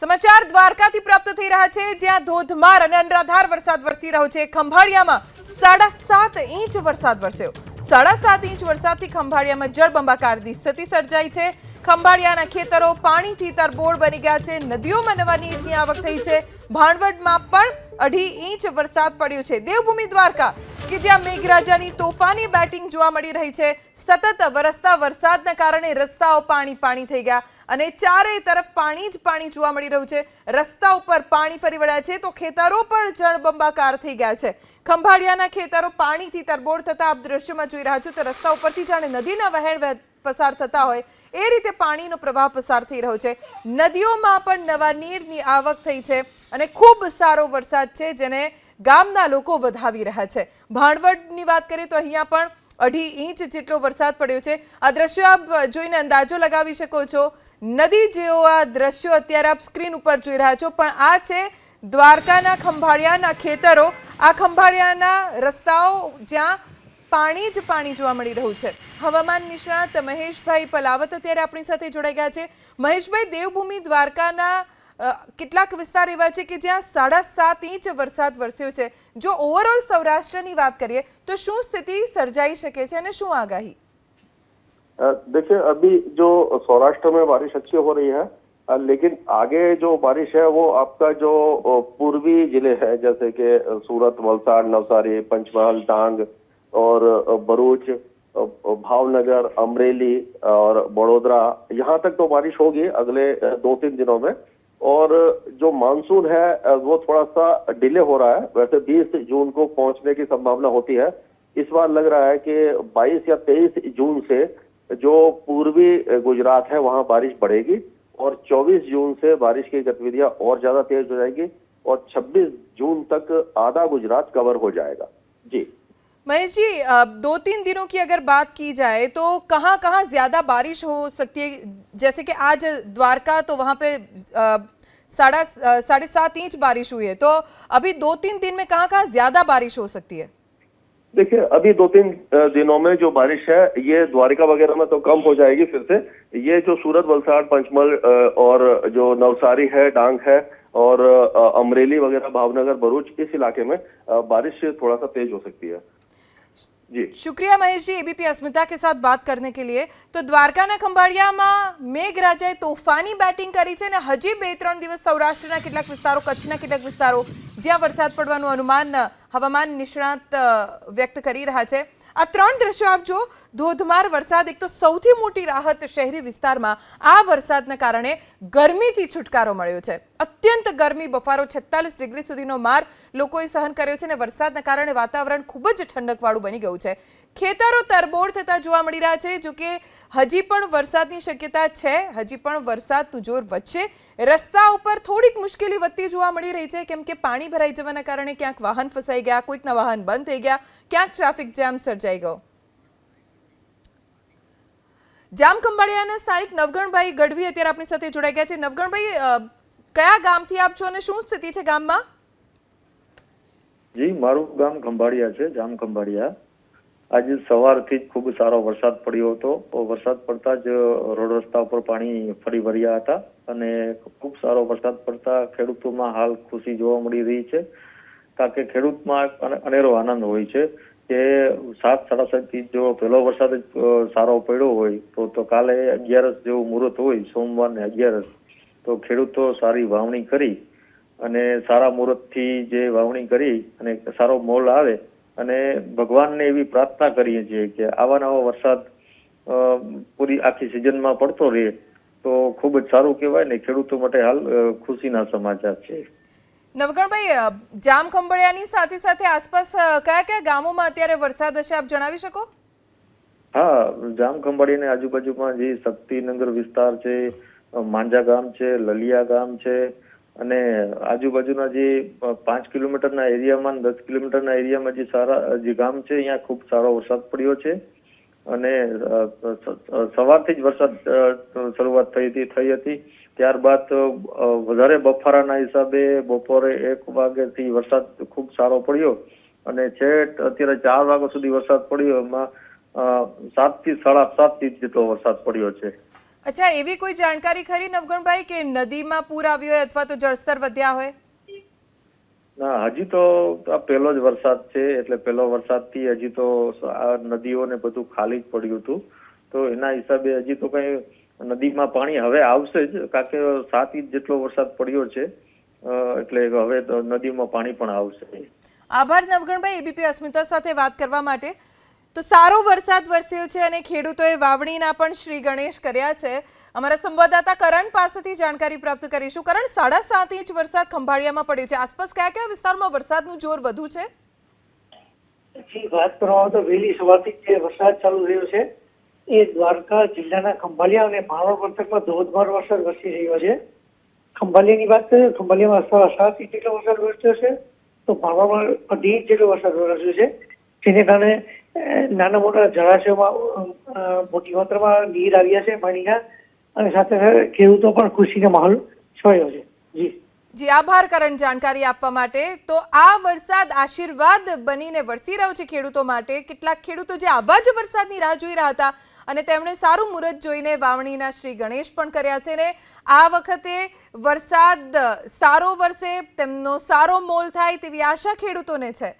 સમાચાર દ્વારકાથી પ્રાપ્ત થઈ રહ્યા છે. જ્યાં ધોધમાર અને અનરાધાર વરસાદ વરસી રહ્યો છે. ખંભાળિયામાં સાડા સાત ઇંચ વરસાદ વરસ્યો. સાડા સાત ઇંચ વરસાદથી ખંભાળિયામાં જળબંબાકારની સ્થિતિ સર્જાઈ છે. ખંભાળિયાના ખેતરો પાણીથી તરબોળ બની ગયા છે. નદીઓમાં નવા નીરની આવક થઈ છે. ભાણવડમાં પણ અઢી ઇંચ વરસાદ પડ્યો છે. દેવભૂમિ દ્વારકા, કે જ્યાં મેઘરાજાની તોફાની બેટિંગ જોવા મળી રહી છે. સતત વરસતા વરસાદના કારણે રસ્તાઓ પાણી પાણી થઈ ગયા અને ચારેય તરફ પાણી જ પાણી જોવા મળી રહ્યું છે. રસ્તા ઉપર પાણી ફરી વળ્યા છે તો ખેતરો પણ જળબંબાકાર થઈ ગયા છે. ખંભાળિયાના ખેતરો પાણીથી તરબોળ થતા આપ દ્રશ્યમાં જોઈ રહ્યા છો તો રસ્તા ઉપરથી જાણે નદીના વહેણ વહે- પસાર થતા હોય એ રીતે પાણીનો પ્રવાહ પસાર થઈ રહ્યો છે. નદીઓમાં પણ નવા નીરની આવક થઈ છે અને ખૂબ સારો વરસાદ છે જેને ગામના લોકો વધાવી રહ્યા છે. ભાણવડની વાત કરીએ તો અહીંયા પણ અઢી ઇંચ જેટલો વરસાદ પડ્યો છે. આ દ્રશ્યો આપ જોઈને અંદાજો લગાવી શકો છો. નદી જેવો આ દ્રશ્યો અત્યારે આપ સ્ક્રીન ઉપર જોઈ રહ્યા છો. પણ આ છે દ્વારકાના ખંભાળિયાના ખેતરો. આ ખંભાળિયાના રસ્તાઓ જ્યાં પાણી જ પાણી જોવા મળી રહ્યું છે હવામાન નિષ્ણાત મહેશભાઈ પલાવત અત્યારે આપણી સાથે જોડાઈ ગયા છે મહેશભાઈ દેવભૂમિ દ્વારકાના અ, કેટલાક વિસ્તાર એવા છે કે જ્યાં સાડા સાત ઇંચ વરસાદ વરસ્યો છે જો ઓવરઓલ સૌરાષ્ટ્રની વાત કરીએ તો શું સ્થિતિ સર્જાઈ શકે છે અને શું આગાહી अ, देखिए अभी जो सौराष्ट्र में बारिश अच्छी हो रही है अ, लेकिन आगे जो बारिश है वो आपका जो अ, पूर्वी जिले है जैसे कि अ, सूरत वलसाड़ नवसारी पंचमहल डांग और भरूच भावनगर, अमरेली और बड़ोदरा। यहाँ तक तो बारिश होगी अगले दो तीन दिनों में। और, जो मानसून है वो थोड़ा सा डिले हो रहा है। वैसे 20 जून को पहुँचने की संभावना होती है। इस बार लग रहा है कि 22 या 23 जून से जो पूर्वी गुजरात है, वहाँ बारिश बढ़ेगी। और 24 जून से बारिश की गतिविधियाँ और ज़्यादा तेज हो जाएगी। और 26 जून तक आधा गुजरात कवर हो जाएगा। जी। महेश जी दो तीन दिनों की अगर बात की जाए तो कहाँ कहाँ ज़्यादा बारिश हो सकती है? जैसे कि आज द्वारका तो वहाँ पे साढ़ा साढ़े सात इंच बारिश हुई है तो अभी दो तीन दिन में कहाँ कहाँ ज़्यादा बारिश हो सकती है? देखिए, अभी दो तीन दिनों में जो बारिश है, ये द्वारिका वगैरह में तो कम हो जाएगी फिर से। ये जो सूरत, वलसाड़ पंचमल और जो नवसारी है, डांग है, और अमरेली वगैरह, भावनगर, भरूच, इस इलाके में बारिश थोड़ा सा तेज हो सकती है। जी शुक्रिया महेश जी एबीपी अस्मिता के साथ बात करने के लिए તો દ્વારકાના ખંભાળિયામાં મેઘરાજાએ તોફાની બેટિંગ કરી છે અને હજી બે ત્રણ દિવસ સૌરાષ્ટ્રના કેટલાક વિસ્તારો કચ્છના કેટલાક વિસ્તારો જ્યાં વરસાદ પડવાનું અનુમાન અ, હવામાન નિષ્ણાત અ, વ્યક્ત કરી રહ્યા છે આ ત્રણ દ્રશ્યો આપ જો, ધોધમાર વરસાદ, એક તો સૌથી મોટી રાહત શહેરી વિસ્તારમાં આ વરસાદના કારણે ગરમીથી છુટકારો મળ્યો છે. અત્યંત ગરમી, બફારો છેતાલીસ ડિગ્રી સુધીનો માર લોકોએ સહન કર્યો છે અને વરસાદના કારણે વાતાવરણ ખૂબ જ ઠંડકવાળું બની ગયું છે. ખેતરો તરબોળ થતા જોવા મળી રહ્યા છે જો કે હજી પણ વરસાદની શક્યતા છે, હજી પણ વરસાદનું જોર વધશે. રસ્તા ઉપર થોડીક મુશ્કેલી વધતી જોવા મળી રહી છે, કેમ કે પાણી ભરાઈ જવાના કારણે ક્યાંક વાહન ફસાઈ ગયા, કોઈકના વાહન બંધ થઈ ગયા, ક્યાંક ટ્રાફિક જામ સર્જાઈ જામ ખંભાળિયાના સ્થાનિક નવગણભાઈ ગઢવી અત્યારે આપણી સાથે જોડાઈ ગયા છે. નવગણભાઈ કયા ગામથી આપ છો અને શું સ્થિતિ છે ગામમાં? જી, મારું ગામ ખંભાળિયા છે, જામ ખંભાળિયા. આજે સવારથી જ ખૂબ સારો વરસાદ પડ્યો હતો. વરસાદ પડતા જ રોડ રસ્તા ઉપર પાણી ફરી ભર્યા હતા અને ખૂબ સારો વરસાદ પડતા ખેડૂતોમાં હાલ ખુશી જોવા મળી રહી છે. કારણ કે ખેડૂતમાં અનેરો આનંદ હોય છે. કે સાત સાડા સાત જો પહેલો વરસાદ જ સારો પડ્યો હોય, તો તો કાલે અગિયારસ જેવું મુહૂર્ત હોય, સોમવાર ને અગિયારસ, તો ખેડૂતો સારી વાવણી કરી અને સારા મુહૂર્તથી જે વાવણી કરી અને સારો મોલ આવે અને ભગવાનને એવી પ્રાર્થના કરીએ છીએ કે આવા નવા વરસાદ પૂરી આખી સિઝનમાં પડતો રહે, તો ખૂબ જ સારું કહેવાય ને ખેડૂતો માટે હાલ ખુશીના સમાચાર છે. નવગણભાઈ જામ ખંભળિયાની સાથે સાથે આસપાસ કયા કયા ગામોમાં અત્યારે વરસાદ હશે આપ જણાવી શકો? હા જામખંભાળી ને આજુબાજુમાં જે શક્તિનગર વિસ્તાર છે માંજા ગામ છે, લલિયા ગામ છે, અને આજુબાજુના જે પાંચ કિલોમીટરના એરિયામાં દસ કિલોમીટરના એરિયામાં જે સારા, જે ગામ છે, અહીંયા ખૂબ સારો વરસાદ પડ્યો છે. અને સવારથી જ વરસાદ શરૂઆત થઈ હતી થઈ હતી. ત્યારબાદ વધારે બફારાના હિસાબે બપોરે એક વાગ્યાથી વરસાદ ખૂબ સારો પડ્યો અને છેક અત્યારે ચાર વાગ્યા સુધી વરસાદ પડ્યો. એમાં સાતથી સાડા સાત ઇંચ જેટલો વરસાદ પડ્યો છે. અચ્છા એવી કોઈ જાણકારી ખરી નવગણભાઈ કે નદીમાં પૂર આવ્યો હોય અથવા તો જળસ્તર વધ્યા હોય? ના હજી તો આ પહેલો જ વરસાદ છે. એટલે પહેલો વરસાદથી હજી તો આ નદીઓને બધું ખાલી જ પડ્યું હતું. તો એના હિસાબે હજી તો કઈ નદીમાં પાણી હવે આવશે જ કારણ કે સાત ઇંચ જેટલો વરસાદ પડ્યો છે એટલે હવે નદીમાં પાણી પણ આવશે. આભાર નવગણભાઈ એબીપી અસ્મિતા સાથે વાત કરવા માટે. તો સારો વરસાદ વરસ્યો છે અને ખેડૂતોએ વાવણીના પણ શ્રી ગણેશ કર્યા છે. અમારા સંવાદદાતા કરણ પાસેથી જાણકારી પ્રાપ્ત કરીશું. કરણ સાડા સાત ઇંચ વરસાદ ખંભાળિયામાં પડ્યો છે. આસપાસ કયા કયા વિસ્તારમાં વરસાદનું જોર વધુ છે? વાત કરવામાં તો વહેલી સવારથી જે વરસાદ ચાલુ રહ્યો છે એ દ્વારકા જિલ્લાના ખંભાલિયા અને ભાણવડ પંથકમાં ધોધમાર વરસાદ વરસી રહ્યો છે. ખંભાલિયાની વાત કરીએ ખંભાલિયામાં સાત ઇંચ જેટલો વરસાદ વરસ્યો છે. તો ભાણવડમાં અઢી ઇંચ જેટલો વરસાદ વરસ્યો છે. જેને કારણે નાના મોટા જળાશયોમાં મોટી માત્રામાં નીર આવ્યા છે પાણીના અને સાથે સાથે ખેડૂતો પણ ખુશીનો માહોલ છવાયો છે. જી. જી, આભાર કરણ જાણકારી આપવા માટે. તો આ વરસાદ આશીર્વાદ બનીને વરસી રહ્યો છે ખેડૂતો માટે. કેટલાક ખેડૂતો જે આવા જ વરસાદની રાહ જોઈ રહ્યા હતા અને તેમણે સારું મુહૂર્ત જોઈને વાવણીના શ્રી ગણેશ પણ કર્યા છે ને આ વખતે વરસાદ સારો વરસે, તેમનો સારો મોલ થાય તેવી આશા ખેડૂતોને છે.